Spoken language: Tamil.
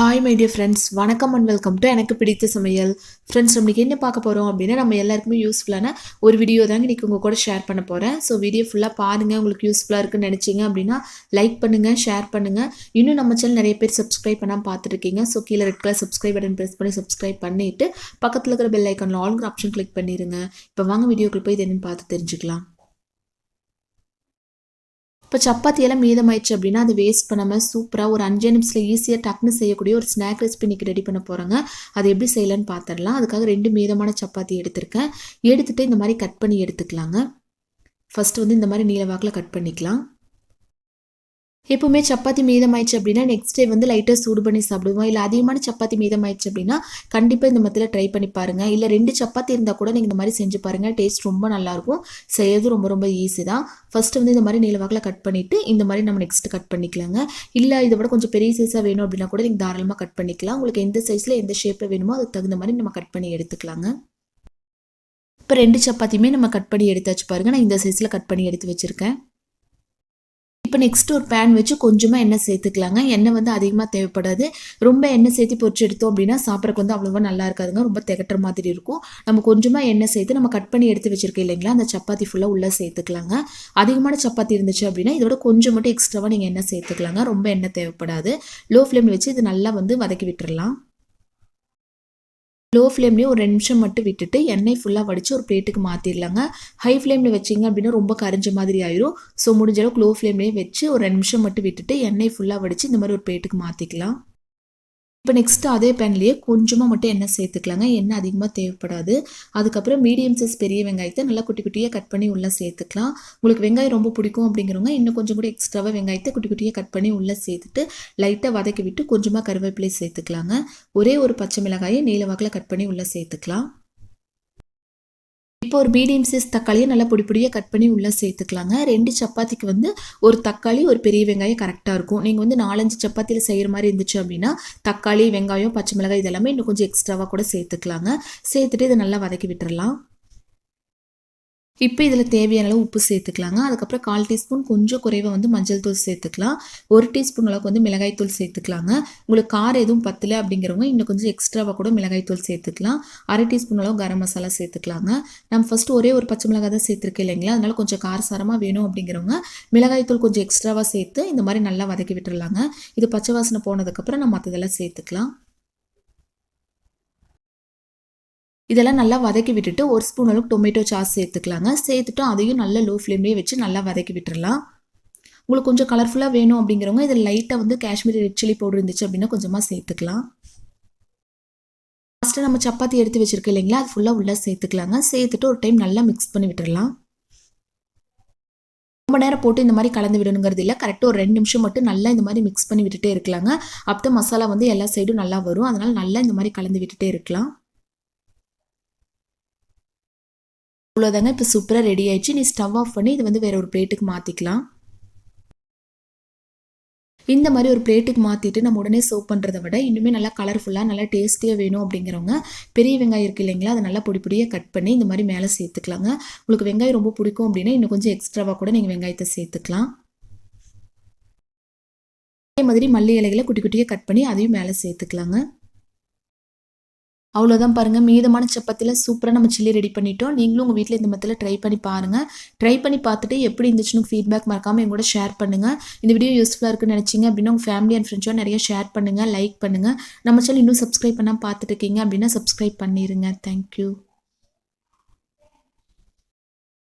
ஹாய் மை டியர் ஃப்ரெண்ட்ஸ் வணக்கம் அண்ட் வெல்கம் டு எனக்கு பிடித்த சமையல். ஃப்ரெண்ட்ஸ் நம்மளுக்கு என்ன பார்க்க போகிறோம் அப்படின்னா நம்ம எல்லாருக்குமே யூஸ்ஃபுல்லான ஒரு வீடியோ தாங்க இன்றைக்கி உங்கள் கூட ஷேர் பண்ண போகிறேன் ஸோ வீடியோ ஃபுல்லாக பாருங்கள் உங்களுக்கு யூஸ்ஃபுல்லாக இருக்குன்னு நினச்சிங்க அப்படின்னா லைக் பண்ணுங்கள் ஷேர் பண்ணுங்கள் இன்னும் நம்ம சேனல் நிறைய பேர் சப்ஸ்கிரைப் பண்ணால் பார்த்துருக்கீங்க. ஸோ கீழே red colour subscribe button press பண்ணி சப்ஸ்கிரைப் பண்ணிவிட்டு பக்கத்தில் இருக்கிற பெல் ஐக்கானில் ஆல்கிற ஆப்ஷன் கிளிக் பண்ணிடுங்க இப்போ வாங்க வீடியோக்குள்ள போய் இது என்னென்னு பார்த்து தெரிஞ்சுக்கலாம். இப்போ சப்பாத்தியெல்லாம் மீதமாயிடுச்சு அப்படின்னா அதை வேஸ்ட் பண்ணாமல் சூப்பராக ஒரு அஞ்சு நிமிஷத்தில் ஈஸியாக டக்குன்னு செய்யக்கூடிய ஒரு ஸ்நாக் ரெசிபி இன்றைக்கி ரெடி பண்ண போகிறாங்க அது எப்படி செய்யலான்னு பார்த்துடலாம் அதுக்காக ரெண்டு மீதமான சப்பாத்தி எடுத்திருக்கேன். எடுத்துகிட்டு இந்த மாதிரி கட் பண்ணி எடுத்துக்கலாங்க. ஃபஸ்ட்டு வந்து இந்த மாதிரி நீளவாக்கில் கட் பண்ணிக்கலாம். எப்பவுமே சப்பாத்தி மீதமாயிடுச்சு அப்படின்னா நெக்ஸ்ட் டே வந்து லைட்டாக சூடு பண்ணி சாப்பிடுவோம்? இல்லை அதிகமான சப்பாத்தி மீதமாயிடுச்சு அப்படின்னா கண்டிப்பாக இந்த மத்தியில் ட்ரை பண்ணி பாருங்கள் இல்லை ரெண்டு சப்பாத்தி இருந்தால் கூட நீங்கள் இந்த மாதிரி செஞ்சு பாருங்கள் டேஸ்ட் ரொம்ப நல்லாயிருக்கும். செய்யறது ரொம்ப ரொம்ப ஈஸி தான். ஃபஸ்ட்டு வந்து இந்த மாதிரி நீளவாக்கில் கட் பண்ணிவிட்டு இந்த மாதிரி நம்ம நெக்ஸ்ட் கட் பண்ணிக்கலாங்க. இல்லை இதை விட கொஞ்சம் பெரிய சைஸாக வேணும் அப்படின்னா கூட நீங்கள் தாராளமாக கட் பண்ணிக்கலாம். உங்களுக்கு எந்த சைஸில் எந்த ஷேப்பில் வேணுமோ அதுக்கு தகுந்த மாதிரி நம்ம கட் பண்ணி எடுத்துக்கலாங்க. இப்போ ரெண்டு சப்பாத்தியுமே நம்ம கட் பண்ணி எடுத்தாச்சு பாருங்கள் நான் இந்த சைஸில் கட் பண்ணி எடுத்து வச்சுருக்கேன். இப்போ நெக்ஸ்ட் ஒரு பேன் வச்சு கொஞ்சமாக எண்ணெய் சேர்த்துக்கலாங்க. எண்ணெய் வந்து அதிகமாக தேவைப்படாது. ரொம்ப எண்ணெய் சேர்த்து பொறிச்சு எடுத்தோம் அப்படின்னா சாப்பிட்றக்கு வந்து அவ்வளோவா நல்லா இருக்காதுங்க. ரொம்ப திகட்டுற மாதிரி இருக்கும். நம்ம கொஞ்சமாக எண்ணெய் சேர்த்து நம்ம கட் பண்ணி எடுத்து வச்சிருக்கோம் இல்லைங்களா? அந்த சப்பாத்தி ஃபுல்லாக உள்ளே சேர்த்துக்கலாங்க. அதிகமான சப்பாத்தி இருந்துச்சு அப்படின்னா இதோட கொஞ்சம் மட்டும் எக்ஸ்ட்ராவாக நீங்கள் எண்ணெய் சேர்த்துக்கலாங்க. ரொம்ப எண்ணெய் தேவைப்படாது. லோ ஃப்ளேமில் வச்சு இது நல்லா வந்து வதக்கி விட்டுறலாம். லோ ஃப்ளேம்லேயே ஒரு ரெண்டு நிமிஷம் மட்டும் விட்டுட்டு எண்ணெய் ஃபுல்லாக வடித்து ஒரு பிளேட்டுக்கு மாற்றிடலாங்க ஹை ஃப்ளேமில் வச்சிங்க அப்படின்னா ரொம்ப கரைஞ்ச மாதிரி ஆயிரும். ஸோ முடிஞ்ச அளவுக்கு லோ ஃப்ளேம்லேயே வச்சு ஒரு ரெண்டு நிமிஷம் மட்டும் விட்டுட்டு எண்ணெய் ஃபுல்லாக வடித்து இந்த மாதிரி ஒரு பிளேட்டுக்கு மாற்றிக்கலாம் இப்போ நெக்ஸ்ட்டு அதே பேன்லேயே கொஞ்சமாக மட்டும் எண்ணெய் சேர்த்துக்கலாங்க. எண்ணெய் அதிகமாக தேவைப்படாது. அதுக்கப்புறம் மீடியம் சைஸ் பெரிய வெங்காயத்தை நல்லா குட்டி குட்டியாக கட் பண்ணி உள்ளே சேர்த்துக்கலாம். உங்களுக்கு வெங்காயம் ரொம்ப பிடிக்கும் அப்படிங்கிறவங்க இன்னும் கொஞ்சம் கூட எக்ஸ்ட்ராவாக வெங்காயத்தை குட்டி குட்டியாக கட் பண்ணி உள்ளே சேர்த்துட்டு லைட்டாக வதக்கி விட்டு கொஞ்சமாக கருவேப்பிலை சேர்த்துக்கலாங்க. ஒரே ஒரு பச்சை மிளகாயை நீல வாக்கில் கட் பண்ணி உள்ளே சேர்த்துக்கலாம். இப்போ ஒரு மீடியம் சைஸ் தக்காளியை நல்லா பொடி பொடியாக கட் பண்ணி உள்ளே சேர்த்துக்கலாங்க. ரெண்டு சப்பாத்திக்கு வந்து ஒரு தக்காளி ஒரு பெரிய வெங்காயம் கரெக்டாக இருக்கும். நீங்கள் வந்து நாலஞ்சு சப்பாத்தியில் செய்கிற மாதிரி இருந்துச்சு அப்படின்னா தக்காளி வெங்காயம் பச்சை மிளகாய் இதெல்லாமே இன்னும் கொஞ்சம் எக்ஸ்ட்ராவாக கூட சேர்த்துக்கலாங்க. சேர்த்துட்டு இதை நல்லா வதக்கி விட்டுறலாம். இப்போ இதில் தேவையான அளவு உப்பு சேர்த்துக்கலாங்க. அதுக்கப்புறம் கால் டீஸ்பூன் கொஞ்சம் குறைவாக வந்து மஞ்சள் தூள் சேர்த்துக்கலாம். ஒரு டீஸ்பூன் அளவுக்கு வந்து மிளகாய் தூள் சேர்த்துக்கலாங்க. உங்களுக்கு காரம் எதுவும் பத்தலை அப்படிங்கிறவங்க இன்னும் கொஞ்சம் எக்ஸ்ட்ராவாக கூட மிளகாய் தூள் சேர்த்துக்கலாம். அரை டீஸ்பூன் அளவு கரம் மசாலா சேர்த்துக்கலாங்க. நம்ம ஃபஸ்ட்டு ஒரே ஒரு பச்சை மிளகாய் தான் சேர்த்துருக்கேன் இல்லைங்களா? அதனால கொஞ்சம் காரசாரமாக வேணும் அப்படிங்கிறவங்க மிளகாய் தூள் கொஞ்சம் எக்ஸ்ட்ராவாக சேர்த்து இந்த மாதிரி நல்லா வதக்கி விட்டுடலாங்க இது பச்சை வாசனை போனதுக்கப்புறம் நம்ம மற்றதெல்லாம் சேர்த்துக்கலாம். இதெல்லாம் நல்லா வதக்கி விட்டுட்டு ஒரு ஸ்பூன் அளவுக்கு டொமேட்டோ சாஸ் சேர்த்துக்கலாங்க. சேர்த்துட்டு அதையும் நல்லா லோ ஃப்ளேம்லேயே வச்சு நல்லா வதக்கி விட்டுடலாம் உங்களுக்கு கொஞ்சம் கலர்ஃபுல்லாக வேணும் அப்படிங்கிறவங்க இதில் லைட்டாக வந்து காஷ்மீரி ரெட் சில்லி பவுடர் இருந்துச்சு அப்படின்னா கொஞ்சமாக சேர்த்துக்கலாம். ஃபஸ்ட்டு நம்ம சப்பாத்தி எடுத்து வச்சுருக்கோம் இல்லைங்களா? அது ஃபுல்லாக உள்ளே சேர்த்துக்கலாங்க. சேர்த்துட்டு ஒரு டைம் நல்லா மிக்ஸ் பண்ணி விட்டுடலாம் ரொம்ப நேரம் போட்டு இந்த மாதிரி கலந்து விடணுங்கிறது இல்லை. கரெக்டாக ஒரு ரெண்டு நிமிஷம் மட்டும் நல்லா இந்த மாதிரி மிக்ஸ் பண்ணி விட்டுட்டே இருக்கலாங்க. அப்போ மசாலா வந்து எல்லா சைடும் நல்லா வரும். அதனால் நல்லா இந்த மாதிரி கலந்து விட்டுட்டே இருக்கலாம். அவ்வளோதாங்க இப்போ சூப்பராக ரெடி ஆயிடுச்சு. நீ ஸ்டவ் ஆஃப் பண்ணி. இது வந்து வேற ஒரு பிளேட்டுக்கு மாற்றிக்கலாம் இந்த மாதிரி ஒரு பிளேட்டுக்கு மாற்றிட்டு நம்ம உடனே சர்வ் பண்ணுறத விட இன்னுமே நல்லா கலர்ஃபுல்லாக நல்லா டேஸ்டியாக வேணும் அப்படிங்கிறவங்க பெரிய வெங்காயம் இருக்குது இல்லைங்களா அதை நல்லா பொடி பொடியாக கட் பண்ணி இந்த மாதிரி மேலே சேர்த்துக்கலாங்க. உங்களுக்கு வெங்காயம் ரொம்ப பிடிக்கும் அப்படின்னா இன்னும் கொஞ்சம் எக்ஸ்ட்ராவாக கூட நீங்கள் வெங்காயத்தை சேர்த்துக்கலாம். அதே மாதிரி மல்லி இலைகளை குட்டி குட்டியாக கட் பண்ணி அதையும் மேலே சேர்த்துக்கலாங்க. அவ்வளோதான் பாருங்கள் மீதமான சப்பாத்தியில் சூப்பராக நம்ம சில்லி ரெடி பண்ணிட்டோம். நீங்களும் உங்கள் வீட்டில் இந்த மத்தியில் ட்ரை பண்ணி பாருங்கள் ட்ரை பண்ணி பார்த்துட்டு எப்படி இருந்துச்சுன்னு ஃபீட்பேக் மறக்காமல் எங்கூட ஷேர் பண்ணுங்கள் இந்த வீடியோ யூஸ்ஃபுல்லாக இருக்குன்னு நினச்சிங்க அப்படின்னா உங்கள் ஃபேமிலி அண்ட் ஃப்ரெண்ட்ஸோ நிறைய ஷேர் பண்ணுங்கள் லைக் பண்ணுங்கள் நம்ம சேனல் இன்னும் சப்ஸ்கிரைப் பண்ணால் பார்த்துட்டு இருக்கீங்க அப்படின்னா சப்ஸ்கிரைப் பண்ணிடுங்க தேங்க்யூ